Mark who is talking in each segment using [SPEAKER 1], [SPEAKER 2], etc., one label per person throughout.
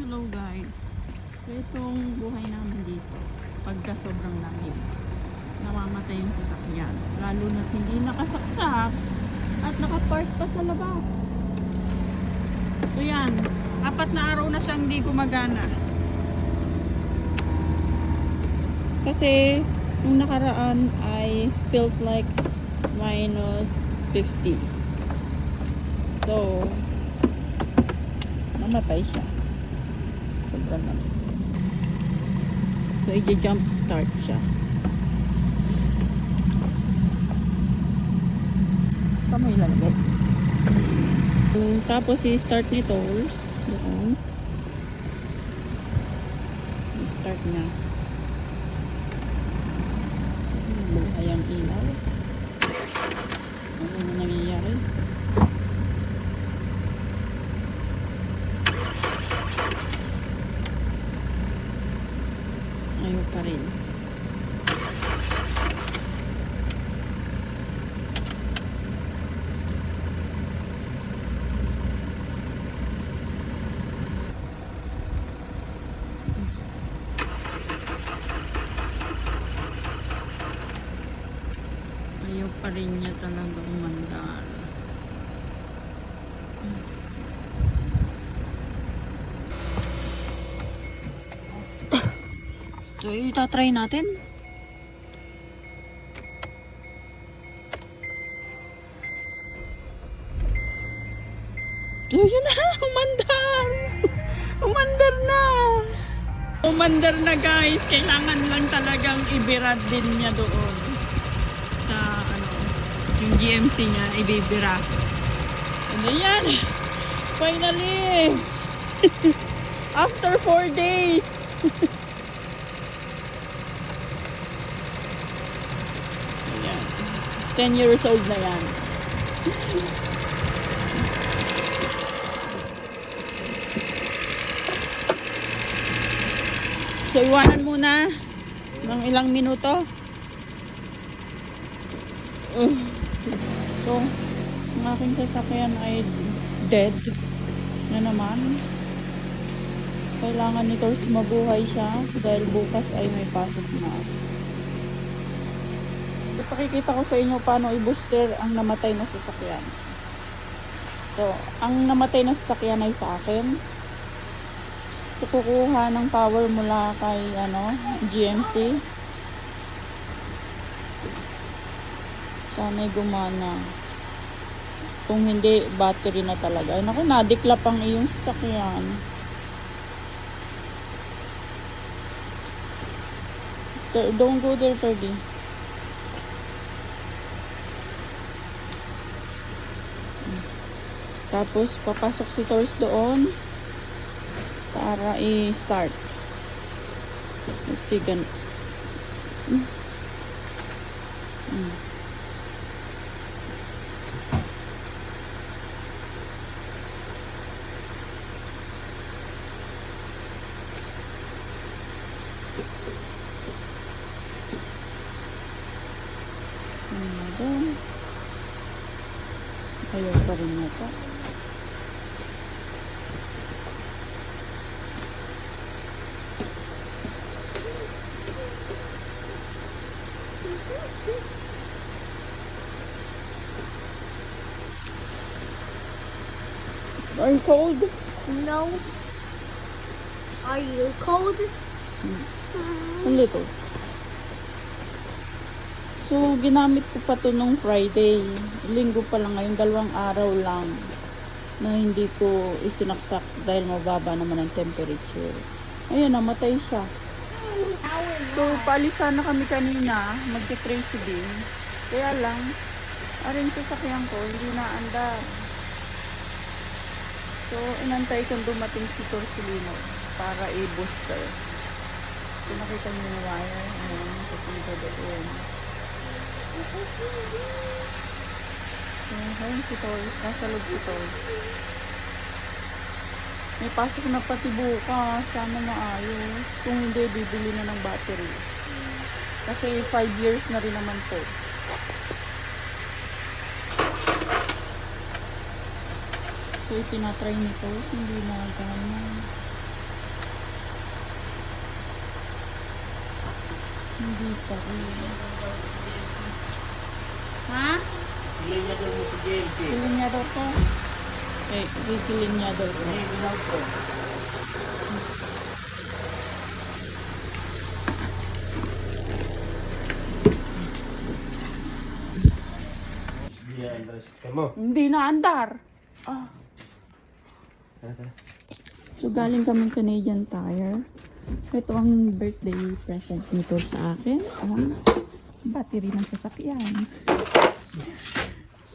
[SPEAKER 1] Hello guys. So itong buhay namin dito, pagka sobrang lamig, namamatay yung sasakyan. Lalo na hindi nakasaksak at nakapark pa sa labas. So yan, apat na araw na siyang hindi gumagana. Kasi nung nakaraan ay feels like minus 50. So, namatay siya. Sobrang lamig. So, i-jump start siya. Tama yung lalagay. Um, tapos, i-start ni Tours. Doon. I-start niya. Buhay ang ilaw. Ano na nangyayari? Ayaw pa rin. Ayaw pa rin niya talaga umandar. So, itatry natin. So, yun na! Umandar! Umandar na! Umandar na guys! Kailangan lang talagang ibirad din niya doon. Sa ano, yung GMC niya, ibibira. Ano yan? Finally! After 4 days! Ayan. 10 years old na yan. So, iwanan muna ng ilang minuto. So, ang aking sasakyan ay dead na naman. Kailangan ni Tors mabuhay siya dahil bukas ay may pasok na. Ipakikita ko sa inyo paano i-booster ang namatay na sasakyan. So, ang namatay na sasakyan ay sa akin. So, kukuha ng power mula kay ano, GMC. Sana'y gumana. Kung hindi, battery na talaga. Ay, naku, nadiklap ang iyong sasakyan. Don't go there, Ferdy. Tapos, papasok si Tors doon para i-start. Let's see, gan... Mm. Mm. Ayaw pa rin nito. Are you cold?
[SPEAKER 2] No. Are you cold?
[SPEAKER 1] A little. So, ginamit ko pa to nung Friday. Linggo pa lang ngayon, dalawang araw lang na hindi ko isinaksak dahil mababa naman ang temperature. Ayun, namatay siya. So, paalis sana kami kanina, magte-tracy din. Kaya lang, aring sasakyan ko, hindi na andar. So, inantay kong dumating si Torsilino para i-booster. So, nakita niyo yung wire. Ayan, sa pinto doon. So, ayun si Torres. Nasa loob si Torres. May pasok na pati bukas. Sana maayos. Kung hindi, bibili na ng battery. Kasi 5 years na rin naman po. ito tinatry ni Toast, hindi na gana. Hindi pa rin. Ha?
[SPEAKER 3] Silinyador mo si James eh.
[SPEAKER 1] Silinyador ko? Eh,
[SPEAKER 3] di silinyador ko. Silinyador.
[SPEAKER 1] Hindi na andar. Ah.
[SPEAKER 3] Tara.
[SPEAKER 1] So, galing kami Canadian Tire. Ito ang birthday present nito sa akin. Ang battery ng sasakyan.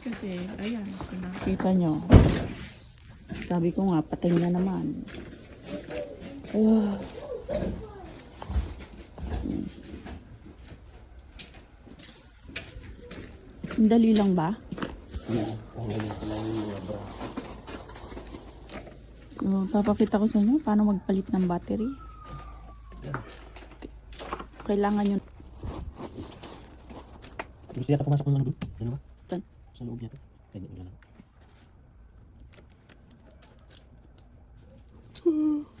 [SPEAKER 1] Kasi, ayan, kung nakikita nyo. Sabi ko nga, patay na naman. Oh. Ang dali lang ba?
[SPEAKER 3] Tanggalin ko lang yung.
[SPEAKER 1] So, papakita ko sa inyo paano magpalit ng battery. Kailangan yun.
[SPEAKER 3] Gusto yata pumasok ng ano doon? Ano ba?
[SPEAKER 1] Saan?
[SPEAKER 3] Sa loob yata. Kaya ganyan lang.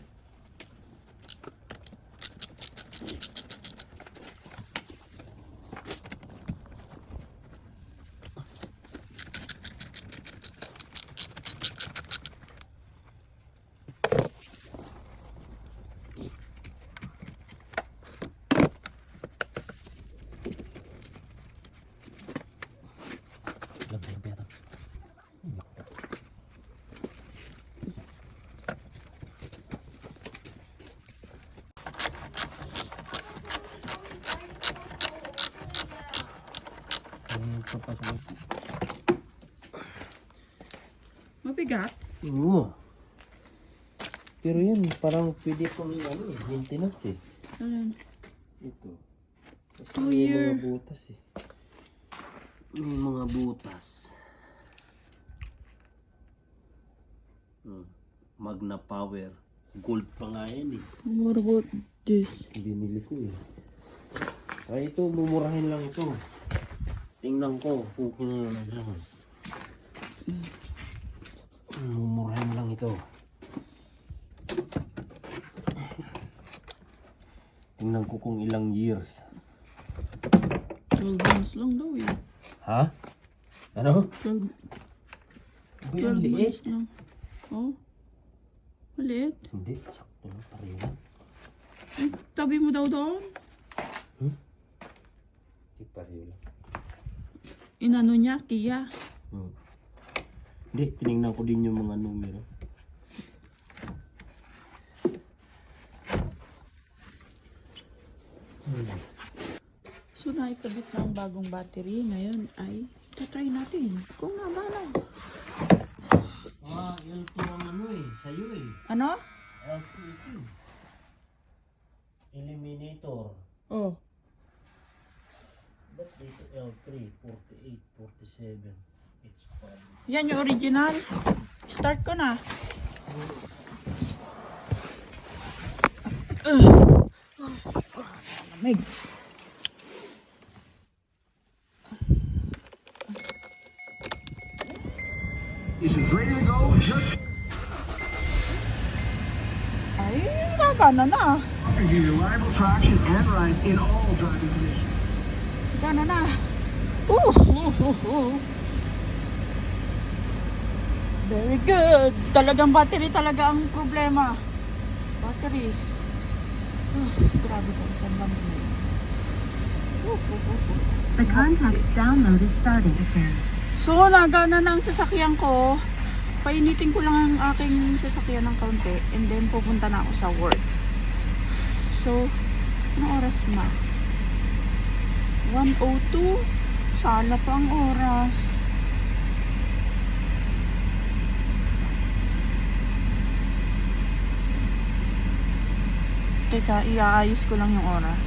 [SPEAKER 1] Mabigat?
[SPEAKER 3] Oo. Pero yan, parang pwede kong ano eh, maintenance eh.
[SPEAKER 1] Alin?
[SPEAKER 3] Ito. Kasi
[SPEAKER 1] Oh,
[SPEAKER 3] may
[SPEAKER 1] yeah.
[SPEAKER 3] mga butas eh. May mga butas. Hmm. Magna Power. Gold pa nga yan eh.
[SPEAKER 1] What about this?
[SPEAKER 3] Binili ko eh. Ay ito, mumurahin lang ito. Tingnan ko kung kung ano lang. Mumurahin lang ito. Tingnan ko kung ilang years.
[SPEAKER 1] 12 months lang daw eh.
[SPEAKER 3] Ha? Ano?
[SPEAKER 1] 12,
[SPEAKER 3] Uy,
[SPEAKER 1] 12
[SPEAKER 3] ang liit.
[SPEAKER 1] months lang. Oh? Maliit?
[SPEAKER 3] Hindi, sakto lang. Pareho lang.
[SPEAKER 1] Tabi mo daw doon.
[SPEAKER 3] Hindi, pareho lang.
[SPEAKER 1] Inano niya, Kia.
[SPEAKER 3] Hmm. Hindi, tinignan ko din yung mga numero.
[SPEAKER 1] So, naikabit na ang bagong battery. Ngayon ay, tatry natin. Kung nabala.
[SPEAKER 3] Ah, L2 ang ano eh, sa'yo eh.
[SPEAKER 1] Ano?
[SPEAKER 3] L2 ito. Eliminator.
[SPEAKER 1] Oh.
[SPEAKER 3] Ba't dito L3, 48, 47, H5.
[SPEAKER 1] Yan yung original. Start ko na. Uh. Lamig.
[SPEAKER 4] Is it ready to go? Just
[SPEAKER 1] Ay, gagana na.
[SPEAKER 4] you reliable traction and ride in all driving conditions.
[SPEAKER 1] Gana na. Uh, uh, uh, uh. Very good. Talagang battery talaga ang problema. Battery. Uh, grabe ko. Saan ba mo yun?
[SPEAKER 5] The contact download is starting again.
[SPEAKER 1] So, nagana na ang sasakyan ko. Painitin ko lang ang aking sasakyan ng kaunti and then pupunta na ako sa work. So, anong oras na? 1.02? Sana pa ang oras. Teka, iaayos ko lang yung oras.